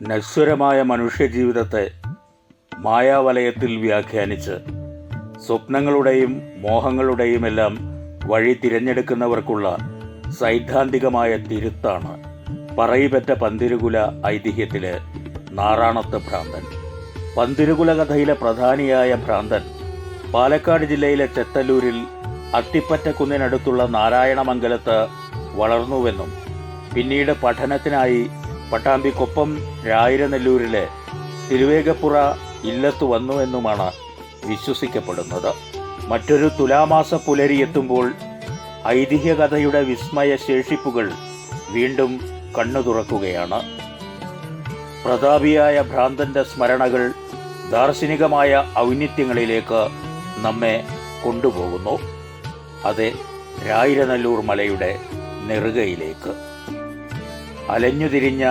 നശ്വരമായ മനുഷ്യജീവിതത്തെ മായാവലയത്തിൽ വ്യാഖ്യാനിച്ച് സ്വപ്നങ്ങളുടെയും മോഹങ്ങളുടെയുമെല്ലാം വഴി തിരഞ്ഞെടുക്കുന്നവർക്കുള്ള സൈദ്ധാന്തികമായ തിരുത്താണ് പറയിപെറ്റ പന്തിരുകുല ഐതിഹ്യത്തിലെ നാറാണത്ത് ഭ്രാന്തൻ. പന്തിരുകുല കഥയിലെ പ്രധാനിയായ ഭ്രാന്തൻ പാലക്കാട് ജില്ലയിലെ ചെത്തല്ലൂരിൽ അത്തിപ്പറ്റക്കുന്നിനടുത്തുള്ള നാരായണമംഗലത്ത് വളർന്നുവെന്നും പിന്നീട് പഠനത്തിനായി പട്ടാമ്പിക്കൊപ്പം രായിരനെല്ലൂരിലെ തിരുവേഗപ്പുറ ഇല്ലത്തു വന്നുവെന്നുമാണ് വിശ്വസിക്കപ്പെടുന്നത്. മറ്റൊരു തുലാമാസ പുലരി എത്തുമ്പോൾ ഐതിഹ്യകഥയുടെ വിസ്മയ ശേഷിപ്പുകൾ വീണ്ടും കണ്ണു തുറക്കുകയാണ്. പ്രതാപിയായ ഭ്രാന്തന്റെ സ്മരണകൾ ദാർശനികമായ ഔന്നിത്യങ്ങളിലേക്ക് നമ്മെ കൊണ്ടുപോകുന്നു. അതെ രായിരനല്ലൂർ മലയുടെ നെറുകയിലേക്ക്. അലഞ്ഞുതിരിഞ്ഞ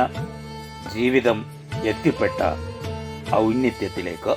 ജീവിതം എത്തിപ്പെട്ട ഔന്നിത്യത്തിലേക്ക്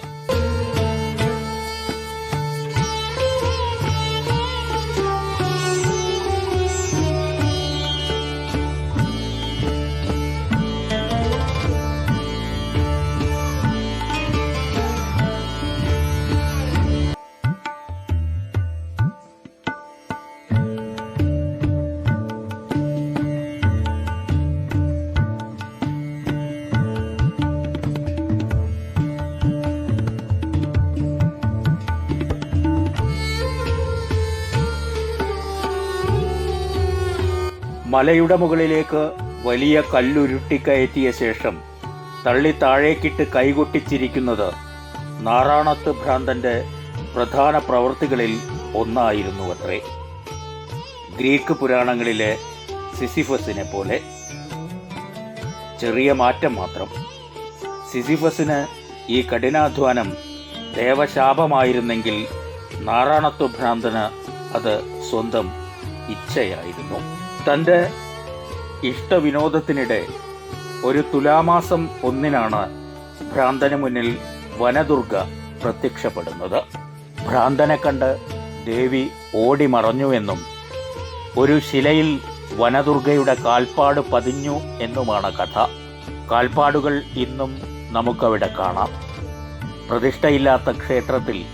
മലയുടെ മുകളിലേക്ക് വലിയ കല്ലുരുട്ടിക്കയറ്റിയ ശേഷം തള്ളി താഴേക്കിട്ട് കൈകൊട്ടിച്ചിരിക്കുന്നത് നാറാണത്ത് ഭ്രാന്തന്റെ പ്രധാന പ്രവൃത്തികളിൽ ഒന്നായിരുന്നു അത്രേ ഗ്രീക്ക് പുരാണങ്ങളിലെ സിസിഫസിനെ പോലെ. ചെറിയ മാറ്റം മാത്രം. സിസിഫസിന് ഈ കഠിനാധ്വാനം ദേവശാപമായിരുന്നെങ്കിൽ നാറാണത്വ ഭ്രാന്തന് അത് സ്വന്തം ഇച്ഛയായിരുന്നു. തന്റെ ഇഷ്ടവിനോദത്തിനിടെ ഒരു തുലാമാസം ഒന്നിനാണ് ഭ്രാന്തന് മുന്നിൽ വനദുർഗ പ്രത്യക്ഷപ്പെടുന്നത്. ഭ്രാന്തനെ കണ്ട് ദേവി ഓടി മറഞ്ഞുവെന്നും ഒരു ശിലയിൽ വനദുർഗയുടെ കാൽപ്പാട് പതിഞ്ഞു എന്നുമാണ് കഥ. കാൽപ്പാടുകൾ ഇന്നും നമുക്കവിടെ കാണാം. പ്രതിഷ്ഠയില്ലാത്ത ക്ഷേത്രത്തിൽ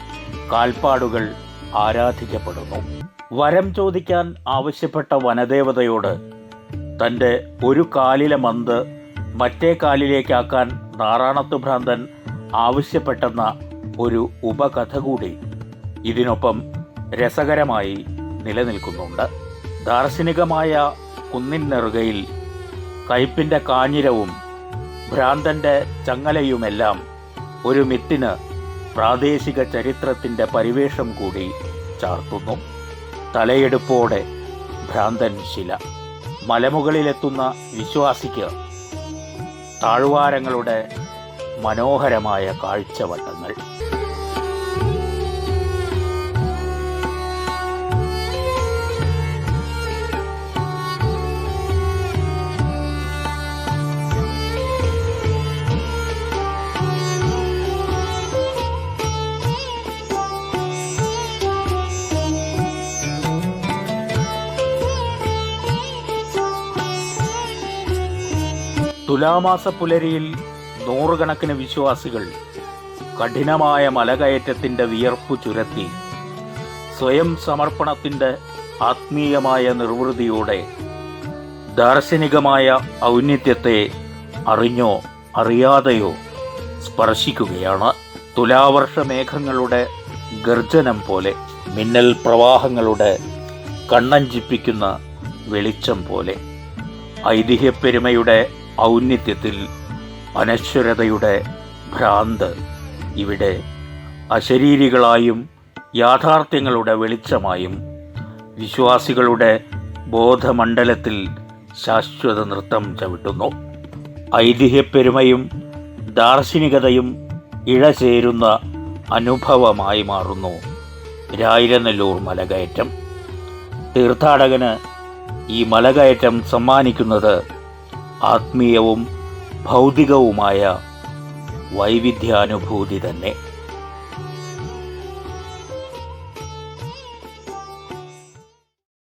കാൽപ്പാടുകൾ ആരാധിക്കപ്പെടുന്നു. വരം ചോദിക്കാൻ ആവശ്യപ്പെട്ട വനദേവതയോട് തന്റെ ഒരു കാലിലെ മന്ത് മറ്റേ കാലിലേക്കാക്കാൻ നാറാണത്ത് ഭ്രാന്തൻ ആവശ്യപ്പെട്ടെന്ന ഒരു ഉപകഥ കൂടി ഇതിനൊപ്പം രസകരമായി നിലനിൽക്കുന്നുണ്ട്. ദാർശനികമായ കുന്നിൻ നെറുകയിൽ കയ്പിന്റെ കാഞ്ഞിരവും ഭ്രാന്തന്റെ ചങ്ങലയുമെല്ലാം ഒരു മിത്തിന് പ്രാദേശിക ചരിത്രത്തിന്റെ പരിവേഷം കൂടി ചാർത്തുന്നു. തലയെടുപ്പോടെ ഭ്രാന്തൻ ശില. മലമുകളിലെത്തുന്ന വിശ്വാസിക്ക് താഴ്വാരങ്ങളുടെ മനോഹരമായ കാഴ്ചവട്ടങ്ങൾ. തുലാമാസ പുലരിയിൽ നൂറുകണക്കിന് വിശ്വാസികൾ കഠിനമായ മലകയറ്റത്തിന്റെ വിയർപ്പു ചുരത്തി സ്വയം സമർപ്പണത്തിന്റെ ആത്മീയമായ നിർവൃതിയോടെ ദാർശനികമായ ഔന്നിത്യത്തെ അറിഞ്ഞോ അറിയാതെയോ സ്പർശിക്കുകയാണ്. തുലാവർഷ മേഘങ്ങളുടെ ഗർജനം പോലെ മിന്നൽ പ്രവാഹങ്ങളുടെ കണ്ണഞ്ചിപ്പിക്കുന്ന വെളിച്ചം പോലെ. ഐതിഹ്യപ്പെരുമയുടെ ഔന്നിത്യത്തിൽ അനശ്വരതയുടെ ഭ്രാന്ത്. ഇവിടെ അശരീരികളായും യാഥാർത്ഥ്യങ്ങളുടെ വെളിച്ചമായും വിശ്വാസികളുടെ ബോധമണ്ഡലത്തിൽ ശാശ്വത നൃത്തം ചവിട്ടുന്നു. ഐതിഹ്യപ്പെരുമയും ദാർശനികതയും ഇഴചേരുന്ന അനുഭവമായി മാറുന്നു രായിരനെല്ലൂർ മലകയറ്റം. തീർത്ഥാടകന് ഈ മലകയറ്റം സമ്മാനിക്കുന്നത് ആത്മീയവും ഭൗതികവുമായ വൈവിധ്യാനുഭൂതി തന്നെ.